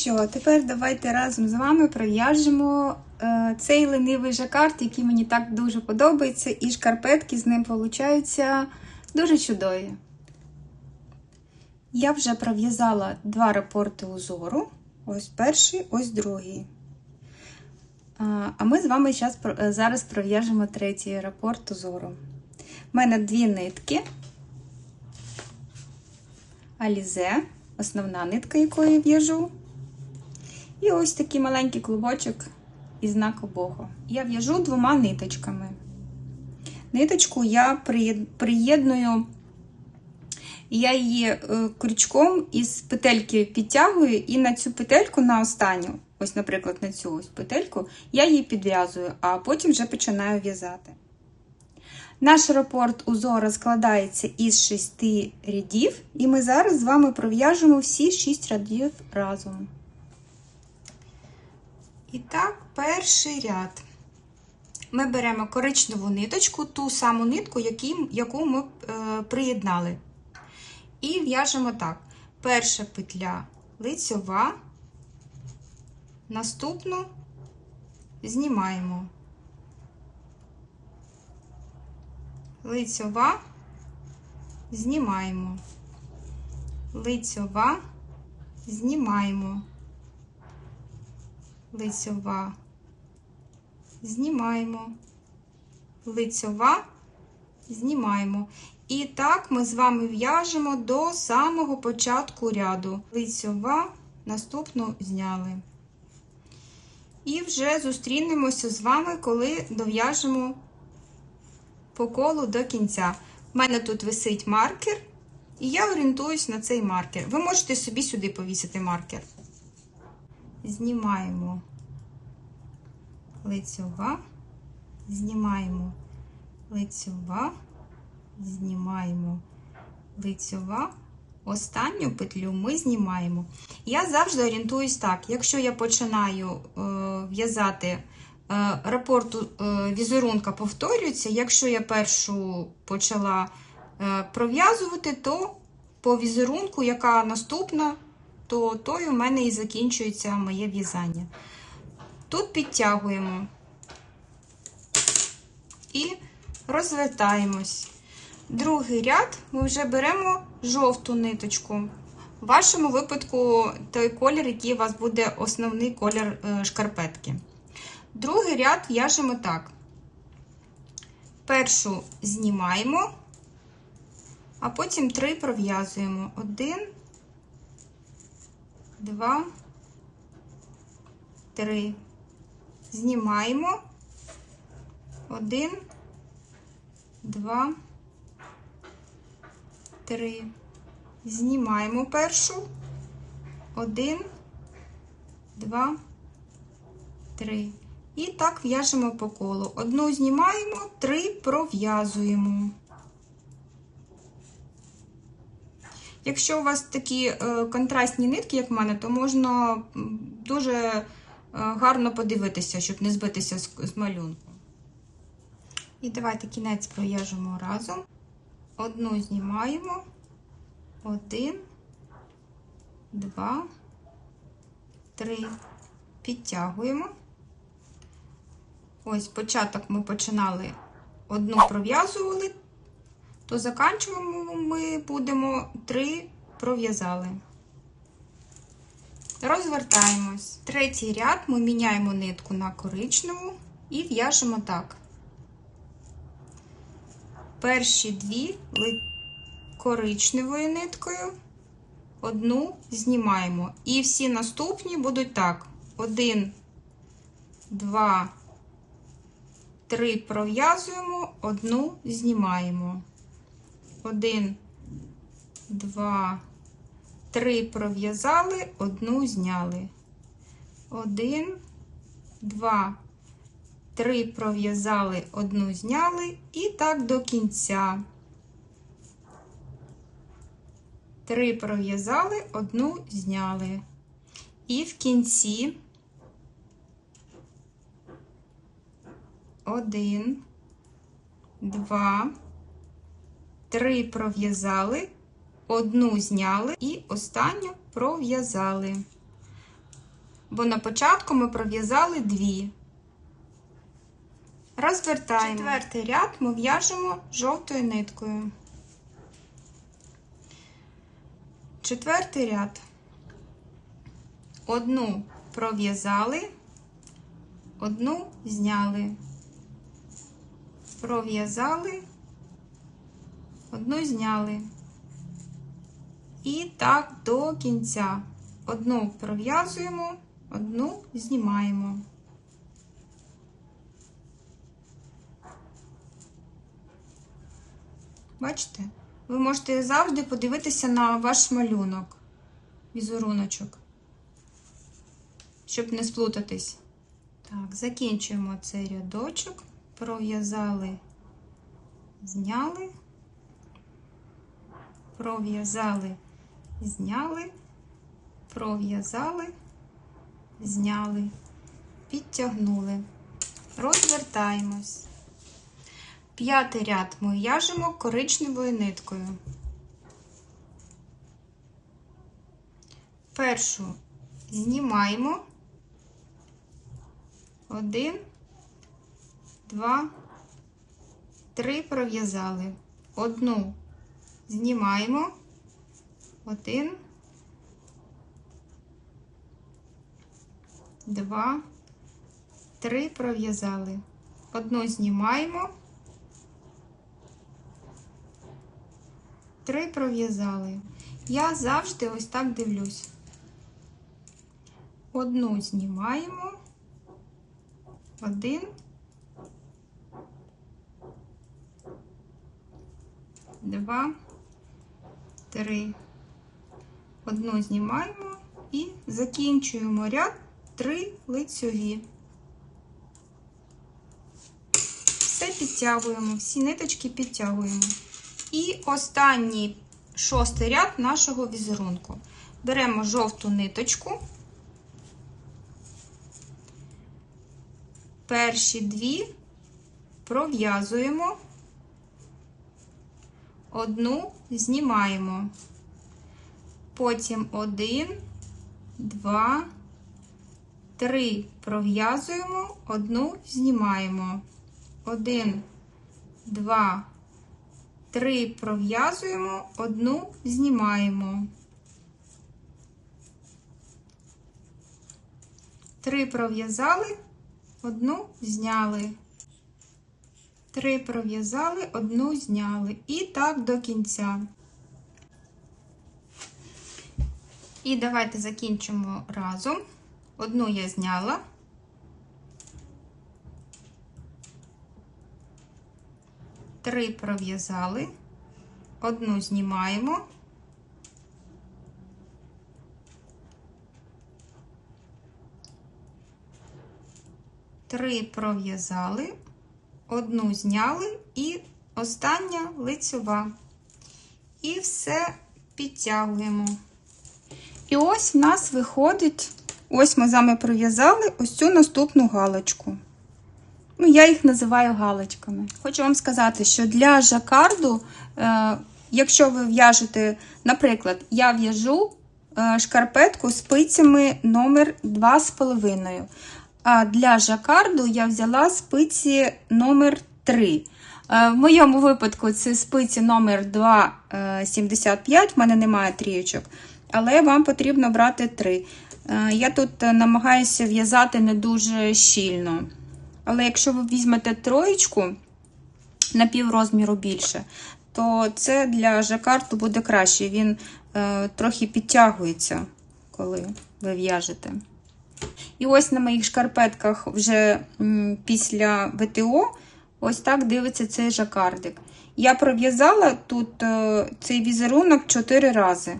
що, тепер давайте разом з вами пров'яжемо е, цей ленивий жакард, який мені так дуже подобається, і шкарпетки з ним получаються дуже чудові. Я вже пров'язала два рапорти узору. Ось перший, ось другий. А ми з вами щас, зараз пров'яжемо третій рапорт узору. У мене дві нитки. Алізе, основна нитка, якою в'яжу. І ось такий маленький клубочок із знаку Богу. Я в'яжу двома ниточками. Ниточку я приєдную, я її е, крючком із петельки підтягую, і на цю петельку, на останню, ось, наприклад, на цю ось петельку, я її підв'язую, а потім вже починаю в'язати. Наш рапорт узора складається із шести рядів, і ми зараз з вами пров'яжемо всі шість рядів разом. І так, перший ряд. Ми беремо коричневу ниточку, ту саму нитку, яку ми е, приєднали. І в'яжемо так: перша петля лицьова, наступну знімаємо. лицьова, знімаємо, лицьова, знімаємо, лицьова, знімаємо, лицьова, знімаємо. І так ми з вами в'яжемо до самого початку ряду. Лицьова, наступну зняли. І вже зустрінемося з вами, коли дов'яжемо по колу до кінця. У мене тут висить маркер, і я орієнтуюсь на цей маркер. Ви можете собі сюди повісити маркер. Знімаємо лицьова, знімаємо лицьова, знімаємо лицьова. Останню петлю ми знімаємо. Я завжди орієнтуюсь так. Якщо я починаю е, в'язати е, рапорту е, візерунка повторюється. Якщо я першу почала пров'язувати, то по візерунку, яка наступна, то тою в мене і закінчується моє в'язання. Тут підтягуємо і розвертаємось. Другий ряд ми вже беремо жовту ниточку. В вашому випадку той колір, який у вас буде основний колір е, шкарпетки. Другий ряд в'яжемо так. Першу знімаємо, а потім три пров'язуємо. Один, два, три. Знімаємо. Один, два, три. Знімаємо першу. Один, два, три. І так в'яжемо по колу. Одну знімаємо, три пров'язуємо. Якщо у вас такі е, контрастні нитки, як в мене, то можна дуже е, гарно подивитися, щоб не збитися з, малюнку. І давайте кінець пров'яжемо разом. Одну знімаємо. Один, два, три. Підтягуємо. Ось початок ми починали одну пров'язували, то заканчуємо ми будемо три пров'язали. Розвертаємось. Третій ряд ми міняємо нитку на коричневу і в'яжемо так. Перші дві коричневою ниткою, одну знімаємо. І всі наступні будуть так: один, два, три пров'язуємо, одну знімаємо. Один, два, три пров'язали, одну зняли. Один, два, три пров'язали, одну зняли, і так до кінця. Три пров'язали, одну зняли. І в кінці один, два, три пров'язали, одну зняли і останню пров'язали. бо на початку ми пров'язали дві. Розвертаємо. Четвертий ряд ми в'яжемо жовтою ниткою. Четвертий ряд. Одну пров'язали, одну зняли. Пров'язали, одну зняли. І так до кінця. Одну пров'язуємо, одну знімаємо. Бачите? Ви можете завжди подивитися на ваш малюнок, візеруночок, щоб не сплутатись. Так, закінчуємо цей рядочок, пров'язали, зняли, пров'язали, зняли, пров'язали, зняли, підтягнули, розвертаємось. П'ятий ряд ми в'яжемо коричневою ниткою. Першу знімаємо. Один, два, три пров'язали. Одну знімаємо. Один, два, три пров'язали. Одну знімаємо. Три пров'язали. Я завжди ось так дивлюсь. Одну знімаємо. Один. Два, три. Одну знімаємо і закінчуємо ряд три лицьові. Все підтягуємо, всі ниточки підтягуємо. І останній шостий ряд нашого візерунку. Беремо жовту ниточку. Перші дві пров'язуємо, одну знімаємо. Потім один, два, три пров'язуємо, одну знімаємо. Один, два, Три пров'язуємо, одну знімаємо. Три пров'язали, одну зняли. Три пров'язали, одну зняли. І так до кінця. І давайте закінчимо разом. Одну я зняла. Три пров'язали, одну знімаємо, три пров'язали, одну зняли і остання лицьова. І все підтягуємо. І ось в нас виходить, ось ми з вами пров'язали ось цю наступну галочку. Ну, я їх називаю галочками. Хочу вам сказати, що для жакарду, е, якщо ви в'яжете, наприклад, я в'яжу е, шкарпетку спицями номер 2,5. А для жакарду я взяла спиці номер 3. Е, в моєму випадку це спиці номер 2,75, в мене немає трієчок, але вам потрібно брати 3. Е, я тут намагаюся в'язати не дуже щільно. Але якщо ви візьмете троєчку на піврозміру більше, то це для жакарту буде краще. Він е, трохи підтягується, коли ви в'яжете. І ось на моїх шкарпетках вже після ВТО ось так дивиться цей жакардик. Я пров'язала тут е, цей візерунок 4 рази.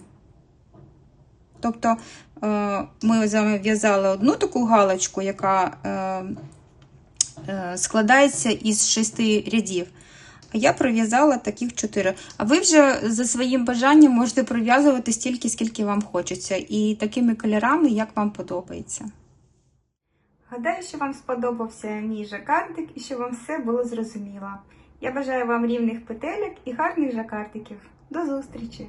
Тобто е, ми з вами в'язали одну таку галочку, яка. Е, складається із шести рядів. А я пров'язала таких чотири. А ви вже за своїм бажанням можете пров'язувати стільки, скільки вам хочеться, і такими кольорами, як вам подобається. Гадаю, що вам сподобався мій жакардик і що вам все було зрозуміло. Я бажаю вам рівних петельок і гарних жакардиків. До зустрічі!